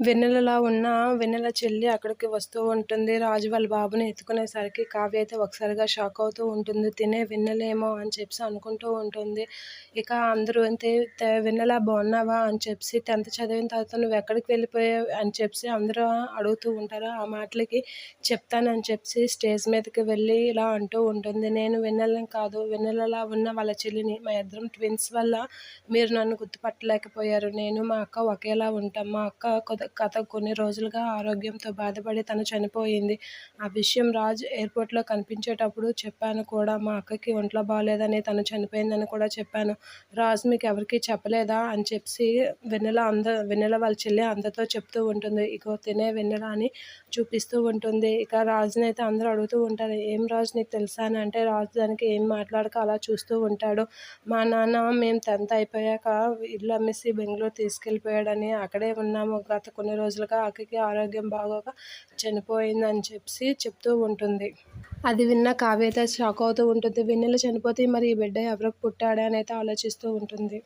వెన్నెలలా ఉన్న వెన్నెల చెల్లి అక్కడికి వస్తూ ఉంటుంది. రాజు వాళ్ళ బాబుని ఎత్తుకునేసరికి కావ్య అయితే ఒకసారిగా షాక్ అవుతూ ఉంటుంది. తినే వెన్నెలేమో అని చెప్పి అనుకుంటూ ఉంటుంది. ఇక అందరూ అంతే వెన్నెల బాగున్నావా అని చెప్పి టెన్త్ చదివిన తర్వాత నువ్వు ఎక్కడికి వెళ్ళిపోయావు అని చెప్పి అందరూ అడుగుతూ ఉంటారు. ఆ మాటలకి చెప్తానని చెప్పి స్టేజ్ మీదకి వెళ్ళి ఇలా అంటూ ఉంటుంది. నేను వెన్నెలని కాదు వెన్నెలలా ఉన్న వాళ్ళ చెల్లిని మా ఇద్దరం ట్విన్స్ వల్ల మీరు నన్ను గుర్తుపట్టలేకపోయారు. నేను మా అక్క ఒకేలా ఉంటాం. మా అక్క కథ కొన్ని రోజులుగా ఆరోగ్యంతో బాధపడి తను చనిపోయింది. ఆ విషయం రాజ్ ఎయిర్పోర్ట్లో కనిపించేటప్పుడు చెప్పాను కూడా. మా అక్కకి ఒంట్లో బాగాలేదని తను చనిపోయిందని కూడా చెప్పాను. రాజ్ మీకు ఎవరికీ చెప్పలేదా అని చెప్పి వెన్నెల అంద వెన్నెల వాళ్ళ చెల్లి అందరితో చెప్తూ ఉంటుంది. ఇగో తినే వెన్నెల అని చూపిస్తూ ఉంటుంది. ఇక రాజుని అయితే అందరూ అడుగుతూ ఉంటారు. ఏం రాజు నీకు తెలుసా అని అంటే రాజు దానికి ఏం మాట్లాడక అలా చూస్తూ ఉంటాడు. మా నాన్న మేము టెన్త్ అయిపోయాక ఇల్లు అమ్మేసి బెంగళూరు తీసుకెళ్ళిపోయాడని అక్కడే ఉన్నాము. గత కొన్ని రోజులుగా ఆకకి ఆరోగ్యం బాగోక చనిపోయిందని చెప్పి చెప్తూ ఉంటుంది. అది విన్న కావ్య అయితే షాక్ అవుతూ ఉంటుంది. వెన్నెల చనిపోతే మరి ఈ బిడ్డ ఎవరికి పుట్టాడా అని అయితే ఆలోచిస్తూ ఉంటుంది.